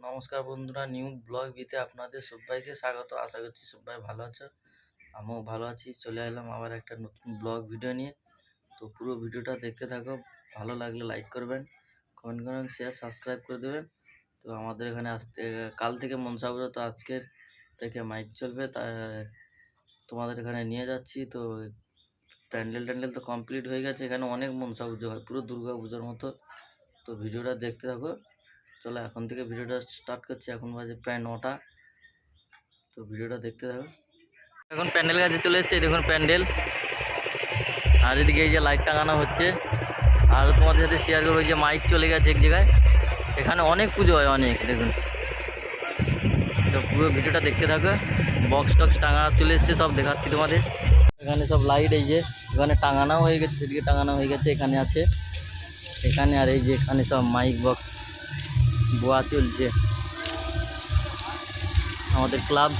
নমস্কার বন্ধুরা, new blog বিতে আপনাদের সবাইকে স্বাগত। আশা করছি সবাই ভালো আছো। আমিও ভালো আছি। চলে এলাম আবার একটা নতুন ব্লগ ভিডিও নিয়ে। তো পুরো ভিডিওটা দেখতে থাকো। ভালো লাগলে লাইক করবেন, কমেন্ট করবেন শেয়ার সাবস্ক্রাইব করে দেবেন। তো আমাদের এখানে আসতে, কাল থেকে মনসা পুজো, তো আজকের থেকে মাইক চলবে। তা, তোমাদের এখানে নিয়ে যাচ্ছি। তো প্যান্ডেল ট্যান্ডেল তো কমপ্লিট হয়ে গেছে। এখানে অনেক মনসা পুজো হয়। পুরো দুর্গা পুজোর মতো। তো ভিডিওটা দেখতে থাকো। চলো এখন থেকে ভিডিওটা স্টার্ট করছি। এখন বাজে প্রায় নটা। তো ভিডিওটা দেখতে থাকো। এখন প্যান্ডেল কাছে চলে এসেছে দেখুন প্যান্ডেল। আর এদিকে এই যে লাইট টাঙানো হচ্ছে। আর তোমাদের সাথে শেয়ার করব যে মাইক চলে গেছে এক জায়গায়। এখানে অনেক পুজো হয়, অনেক, দেখুন। তো পুরো ভিডিওটা দেখতে থাকো। বক্স টক্স টাঙা চলে এসছে, সব দেখাচ্ছি তোমাদের। এখানে সব লাইট এই যে, এখানে টাঙানো হয়ে গেছে, সেদিকে টাঙানো হয়ে গেছে, এখানে আছে। এখানে আর এই যে, এখানে সব মাইক বক্স বোয়া চলছে। আমাদের ক্লাব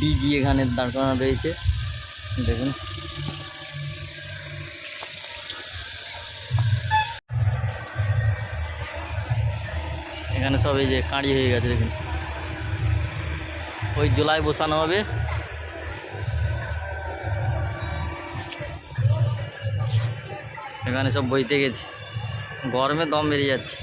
ডিজি এখানে দাঁড় করানো রয়েছে। দেখুন। এখানে সব এই যে কাঁড়ি হয়ে গেছে, দেখুন। ওই জুলাই বসানো হবে। এখানে সব বইতে গেছি। গরমে দম বেরিয়ে যাচ্ছে।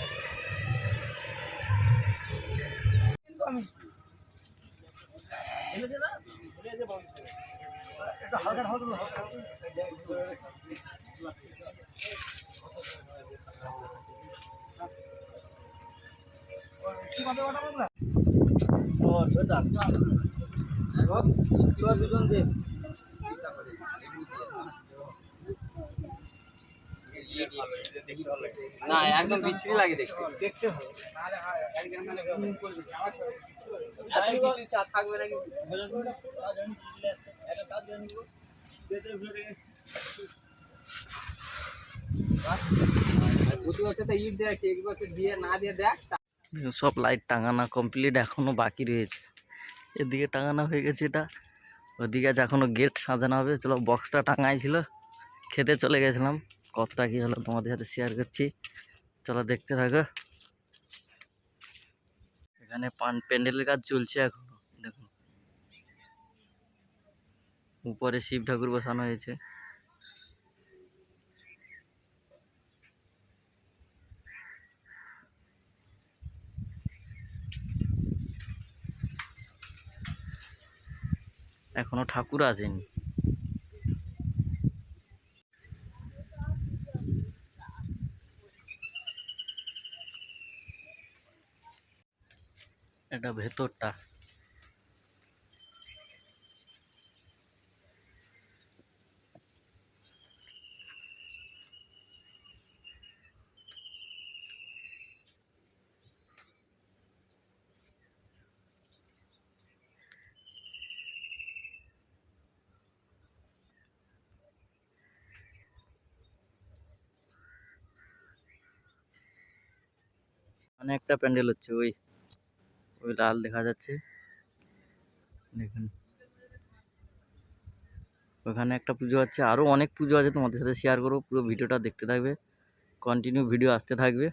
দুজন দেখ না একদম বিচ্ছিরি লাগে দেখতে। দেখতে কিছু থাকবে নাকি? প্রতি বছর তো ইট দেখছি এক বছর দিয়ে না দিয়ে দেখ সব লাইট টাঙানো কমপ্লিট এখনও বাকি রয়েছে। এদিকে টাঙানো হয়ে গেছে এটা। ওদিকে আছে এখনও গেট সাজানো হবে। চলো বক্সটা টাঙাই ছিল। খেতে চলে গেছিলাম। কতটা কী হলো তোমাদের সাথে শেয়ার করছি? চলো দেখতে থাকো। এখানে পান প্যান্ডেলের কাজ চলছে এখন, দেখুন। উপরে শিব ঠাকুর বসানো হয়েছে। এখনও ঠাকুর আসেনি। এটা ভেতরটা মানে একটা প্যান্ডেল হচ্ছে ওই ওই লাল দেখা যাচ্ছে। দেখুন। ওখানে একটা পুজো আছে আরও অনেক পুজো আছে তোমাদের সাথে শেয়ার করব, পুরো ভিডিওটা দেখতে থাকবে কন্টিনিউ ভিডিও আসতে থাকবে।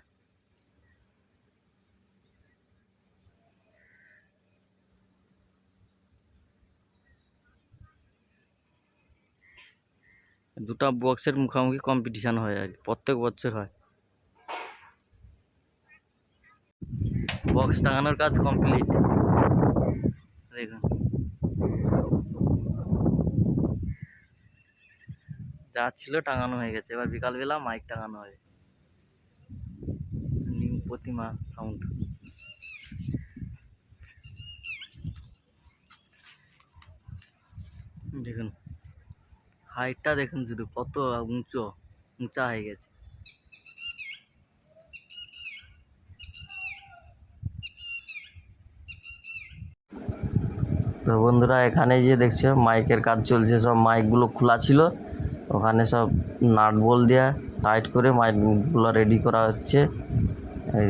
দুটা বক্সের মুখোমুখি কম্পিটিশান হয় আর প্রত্যেক বছর হয়। বক্স টাঙানোর কাজ কমপ্লিট দেখুন। যা ছিল টাঙানো হয়ে গেছে। এবার বিকালবেলা মাইক টাঙানো হবে। নিউ প্রতিমা সাউন্ড দেখুন। হাইটটা দেখুন শুধু কত উঁচু, উঁচা হয়ে গেছে। তো বন্ধুরা, এখানে যে দেখছ মাইকের কাজ চলছে, সব মাইকগুলো খোলা ছিল। ওখানে সব নাট বল দেওয়া টাইট করে মাইকগুলো রেডি করা হচ্ছে। এই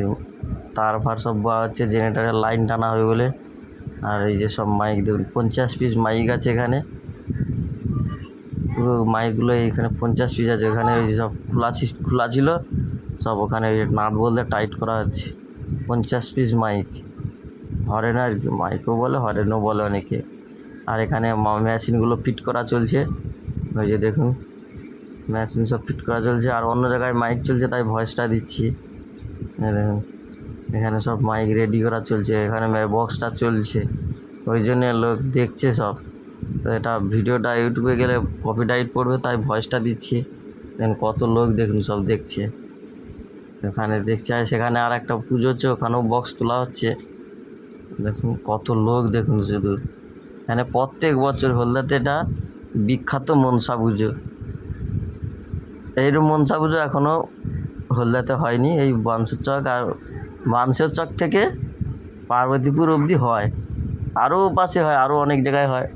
তার ফার সব দেওয়া হচ্ছে জেনারেটারের লাইন টানা হবে বলে। আর এই যে সব মাইক দেখুন, পঞ্চাশ পিস মাইক আছে এখানে। পুরো মাইকগুলো এখানে পঞ্চাশ পিস আছে ওখানে ওই সব খোলা খোলা ছিল। সব ওখানে নাট বল দিয়ে টাইট করা হচ্ছে। পঞ্চাশ পিস মাইক হরেন আর কি, মাইকও বলে, হরেনও বলে অনেকে। আর এখানে মেশিনগুলো ফিট করা চলছে। ওই যে দেখুন, মেশিন সব ফিট করা চলছে। আর অন্য জায়গায় মাইক চলছে, তাই ভয়েসটা দিচ্ছি। দেখুন, এখানে সব মাইক রেডি করা চলছে। এখানে বক্সটা চলছে। ওই জন্যে লোক দেখছে সব। তো এটা ভিডিওটা ইউটিউবে গেলে কপি কপিরাইট পড়বে, তাই ভয়েসটা দিচ্ছি। দেন কত লোক দেখুন, সব দেখছে। এখানে দেখছে, আর সেখানে আর একটা পুজো হচ্ছে, ওখানেও বক্স তোলা হচ্ছে। দেখুন, কত লোক দেখুন শুধু। এখানে প্রত্যেক বছর হলদাতে এটা বিখ্যাত মনসা পুজো। এইরকম মনসা পুজো এখনও হলদাতে হয়নি, এই বাঁশের চক আর বাঁশের চক থেকে পার্বতীপুর অবধি হয়। আরও পাশে হয় আরও অনেক জায়গায় হয়।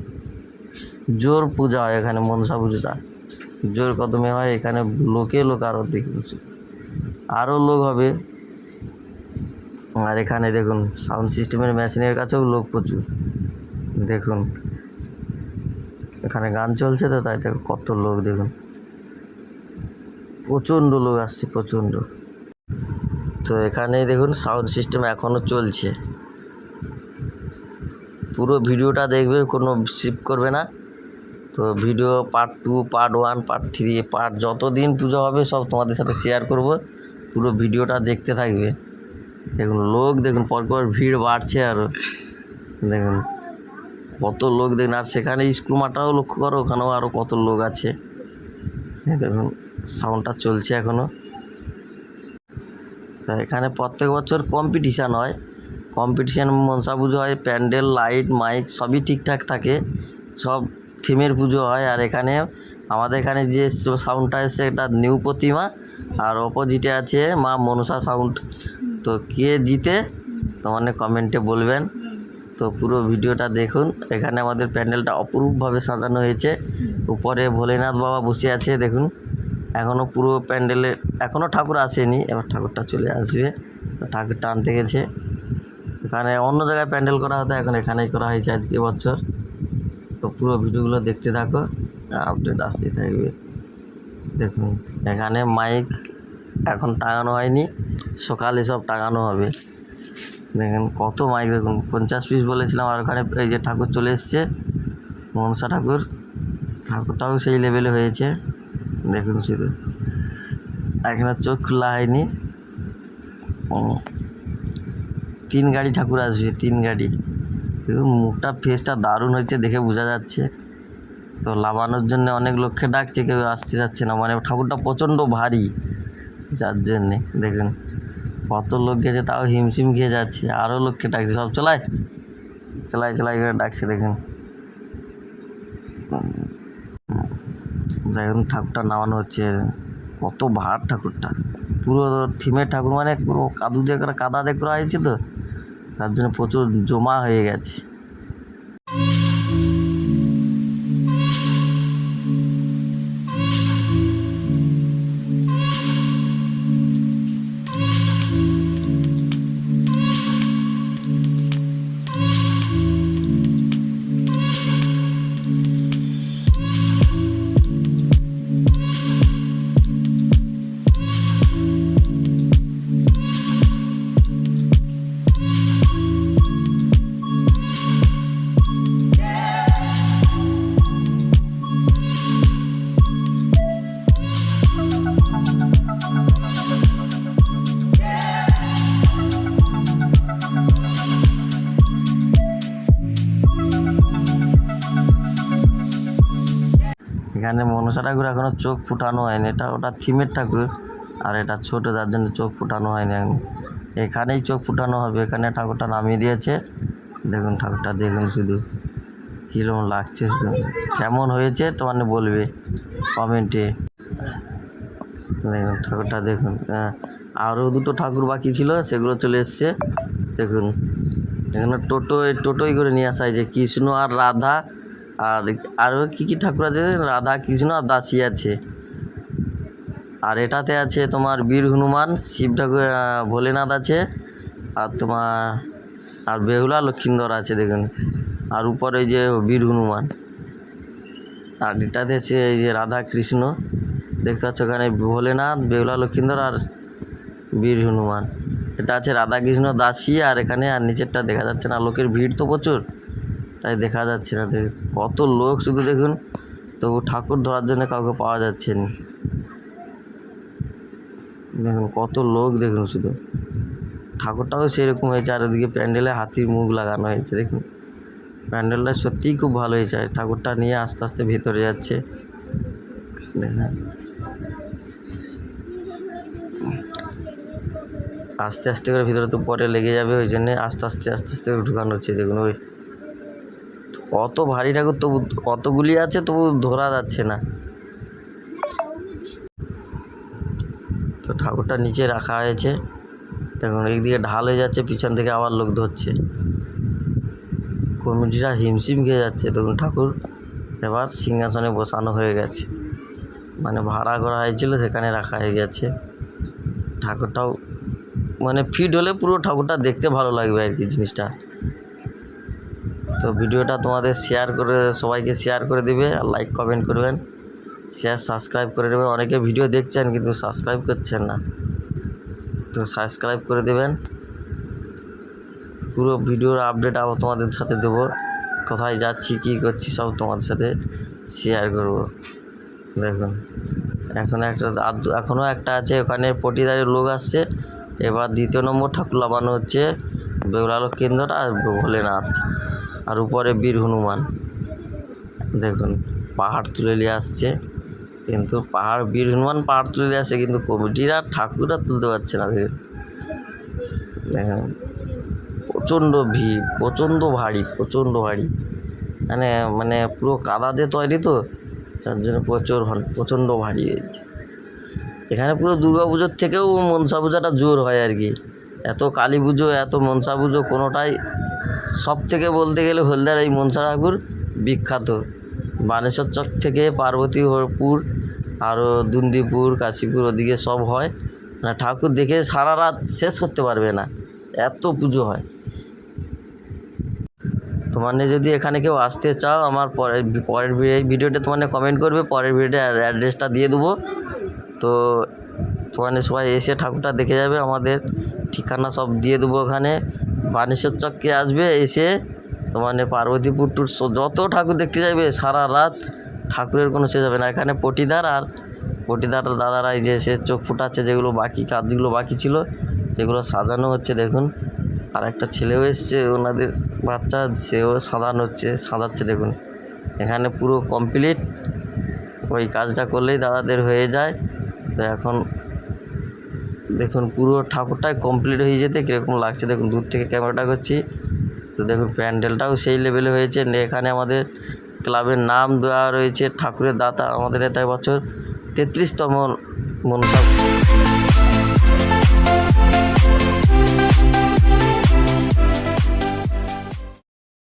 জোর পূজা হয় এখানে মনসা পুজোটা। জোর কদমে হয়, এখানে লোকে লোক আরও দেখুন। আরও লোক হবে। আর এখানে দেখুন সাউন্ড সিস্টেমের মেশিনের কাছেও লোক প্রচুর। দেখুন, এখানে গান চলছে তো, তাই দেখো কত লোক, দেখুন। প্রচণ্ড লোক আসছে, প্রচণ্ড। তো এখানেই দেখুন সাউন্ড সিস্টেম এখনও চলছে। পুরো ভিডিওটা দেখবে, কোনো স্কিপ করবে না। তো video part two part one part three part যত দিন পুজো হবে, সব তোমাদের সাথে শেয়ার করব। পুরো ভিডিওটা দেখতে থাকবে। দেখুন, লোক দেখুন পরপর ভিড় বাড়ছে আরও দেখুন, কত লোক দেখুন, আর সেখানে স্কুল মাঠটাও লক্ষ্য করো, ওখানেও আরও কত লোক আছে। দেখুন সাউন্ডটা চলছে এখনও তা এখানে প্রত্যেক বছর কম্পিটিশান হয়। কম্পিটিশান মনসা পুজো হয়, প্যান্ডেল লাইট মাইক সবই ঠিকঠাক থাকে। সব থিমের পুজো হয়, আর এখানে আমাদের এখানে যে সাউন্ডটা এসছে, এটা নিউ প্রতিমা, আর অপোজিটে আছে মা মনসা সাউন্ড তো কে জিতে তোমার কমেন্টে বলবেন। তো পুরো ভিডিওটা দেখুন। এখানে আমাদের প্যান্ডেলটা অপরূপভাবে সাজানো হয়েছে। উপরে ভোলেনাথ বাবা বসে আছে, দেখুন। এখনও পুরো প্যান্ডেলে এখনও ঠাকুর আসেনি, এবার ঠাকুরটা চলে আসবে। ঠাকুরটা আনতে গেছে। এখানে অন্য জায়গায় প্যান্ডেল করা হতো, এখন এখানেই করা হয়েছে আজকে বছর। তো পুরো ভিডিওগুলো দেখতে থাকো, আপডেট আসতে থাকবে। দেখুন, এখানে মাইক এখন টাঙানো হয়নি। সকালে সব টাঙানো হবে। দেখেন কত মাইক, দেখুন, পঞ্চাশ পিস বলেছিলাম, আর ওখানে এই যে ঠাকুর চলে এসছে, মনসা ঠাকুর। ঠাকুরটাও সেই লেভেলে হয়েছে। দেখুন শুধু। এখনও চোখ খোলা হয়নি তিন গাড়ি ঠাকুর আসবে, তিন গাড়ি। দেখুন, মুখটা ফেসটা দারুণ হয়েছে, দেখে বোঝা যাচ্ছে। তো লাভানোর জন্য অনেক লোককে ডাকছে, কেউ আসতে যাচ্ছে না। মানে ঠাকুরটা প্রচণ্ড ভারী, যার জন্যে, দেখুন। কত লোক গেছে তাও হিমশিম খেয়ে যাচ্ছে আরও লোককে ডাকছে, সব চলায় চালাই চালাই করে ডাকছে, দেখুন। দেখুন, ঠাকুরটা নামানো হচ্ছে, কত ভার ঠাকুরটা। পুরো থিমের ঠাকুর মানে পুরো কাদু দিয়ে করে, কাদা দিয়ে করা হয়েছে তো, তার জন্য প্রচুর জমা হয়ে গেছে। এখানে মনসা ঠাকুর এখনও চোখ ফুটানো হয়নি। এটা ওটা থিমের ঠাকুর, আর এটা ছোট, যার জন্য চোখ ফুটানো হয়নি এখন। এখানেই চোখ ফুটানো হবে। এখানে ঠাকুরটা নামিয়ে দিয়েছে। দেখুন ঠাকুরটা, দেখুন শুধু কীরকম লাগছে শুধু। কেমন হয়েছে তোমার বলবে কমেন্টে। দেখুন ঠাকুরটা, দেখুন হ্যাঁ। আরও দুটো ঠাকুর বাকি ছিল, সেগুলো চলে এসছে। দেখুন, এখানে টোটো টোটোই করে নিয়ে আসা হয়েছে। কৃষ্ণ আর রাধা আর আরও কী কী ঠাকুর আছে? রাধা কৃষ্ণ আর দাসী আছে। আর এটাতে আছে তোমার বীর হনুমান, শিব ঠাকুর ভোলেনাথ আছে, আর তোমার, আর বেহুলা লক্ষ্মীন্দর আছে দেখুন। আর উপরে যে বীর হনুমান। আর এটাতে আছে এই যে রাধা কৃষ্ণ। দেখতে পাচ্ছ ওখানে ভোলেনাথ, বেহুলা লক্ষিন্দর আর বীর হনুমান। এটা আছে রাধাকৃষ্ণ দাসী, আর এখানে আর নিচেরটা দেখা যাচ্ছে না। লোকের ভিড় তো প্রচুর। তাই দেখা যাচ্ছে না। দেখুন কত লোক শুধু দেখুন, তবু ঠাকুর ধরার জন্য কাউকে পাওয়া যাচ্ছে না। দেখুন, কত লোক দেখুন শুধু। ঠাকুরটাও সেরকম হয়েছে আর ওদিকে প্যান্ডেলে হাতির মুখ লাগানো হয়েছে, দেখুন। প্যান্ডেলটা সত্যিই খুব ভালো হয়েছে, আর ঠাকুরটা নিয়ে আস্তে আস্তে ভেতরে যাচ্ছে। দেখেন। আস্তে আস্তে করে ভিতরে তো পরে লেগে যাবে, ওই জন্যে আস্তে আস্তে আস্তে আস্তে ঢুকানো হচ্ছে, দেখুন, ওই অত ভারী ঠাকুর তবু অতগুলি আছে, তবু ধরা যাচ্ছে না। তো ঠাকুরটা নিচে রাখা হয়েছে। দেখুন একদিকে ঢাল হয়ে যাচ্ছে, পিছন থেকে আবার লোক ধরছে। কমিটিরা হিমশিম খেয়ে যাচ্ছে। দেখুন, ঠাকুর এবার সিংহাসনে বসানো হয়ে গেছে। মানে ভাড়া করা হয়েছিল, সেখানে রাখা হয়ে গেছে। ঠাকুরটাও মানে ফিট হলে পুরো ঠাকুরটা দেখতে ভালো লাগবে আর কি জিনিসটা। তো ভিডিওটা তোমাদের শেয়ার করে, সবাইকে শেয়ার করে দিবে আর লাইক কমেন্ট করবেন। শেয়ার সাবস্ক্রাইব করে দেবেন। অনেকে ভিডিও দেখছেন কিন্তু সাবস্ক্রাইব করছেন না। তো সাবস্ক্রাইব করে দেবেন। পুরো ভিডিওর আপডেট আবার তোমাদের সাথে দেবো। কোথায় যাচ্ছি, কী করছি, সব তোমাদের সাথে শেয়ার করব। দেখুন, এখন একটা এখনও একটা আছে, ওখানে পটিদারের লোক আসছে। এবার দ্বিতীয় নম্বর ঠাকুর লাগানো হচ্ছে। বেউলালোক কেন্দ্র আর ভোলেনাথ। আর উপরে বীর হনুমান। দেখুন, পাহাড় তুলে নিয়ে আসছে। কিন্তু পাহাড়, বীর হনুমান পাহাড় তুলে নিয়ে আসছে কিন্তু কমিটিরা ঠাকুররা তুলতে পারছে না দেখুন। দেখুন, প্রচণ্ড ভিড়, প্রচণ্ড ভারী প্রচণ্ড ভারী। মানে মানে পুরো কাদা দিয়ে তৈরি তো, যার জন্য প্রচুর প্রচণ্ড ভারী হয়েছে। এখানে পুরো দুর্গা পুজোর থেকেও মনসা পূজাটা জোর হয় আর কি। এত কালী পুজো, এত মনসা পুজো, কোনোটাই সব থেকে বলতে গেলে হলদার এই মনসা ঠাকুর বিখ্যাত। বানেশ্বর চক থেকে পার্বতীপুর আরও দুন্দিপুর, কাশীপুর ওদিকে সব হয়। মানে ঠাকুর দেখে সারা রাত শেষ করতে পারবে না। এত পুজো হয়। তোমার যদি এখানে কেউ আসতে চাও, আমার পরের পরের ভি- এই ভিডিওতে তোমার কমেন্ট করবে, পরের ভিডিওতে অ্যাড্রেসটা দিয়ে দেবো। তো তোমার সবাই এসে ঠাকুরটা দেখে যাবে, আমাদের ঠিকানা সব দিয়ে দেবো ওখানে। বানেশ্বর চক্রে আসবে, এসে মানে পার্বতীপুর টুর যত ঠাকুর দেখতে যাবে সারা রাত ঠাকুরের কোনো শেষ হবে না। এখানে পটিদার আর পটিদার দাদারা এই যে, সে চোখ ফুটাচ্ছে যেগুলো বাকি, কাজগুলো বাকি ছিল, সেগুলো সাজানো হচ্ছে, দেখুন। আর একটা ছেলেও এসছে, ওনাদের বাচ্চা, সেও সাজানো হচ্ছে, সাজাচ্ছে, দেখুন। এখানে পুরো কমপ্লিট ওই কাজটা করলেই দাদাদের হয়ে যায়। তো এখন দেখুন, পুরো ঠাকুরটাই কমপ্লিট হয়ে যেতে কীরকম লাগছে। দেখুন, দূর থেকে ক্যামেরাটা করছি। তো দেখুন, প্যান্ডেলটাও সেই লেভেলে হয়েছে। এখানে আমাদের ক্লাবের নাম দেওয়া রয়েছে ঠাকুরের দাতা। আমাদের এটা বছর তেত্রিশতম মনসা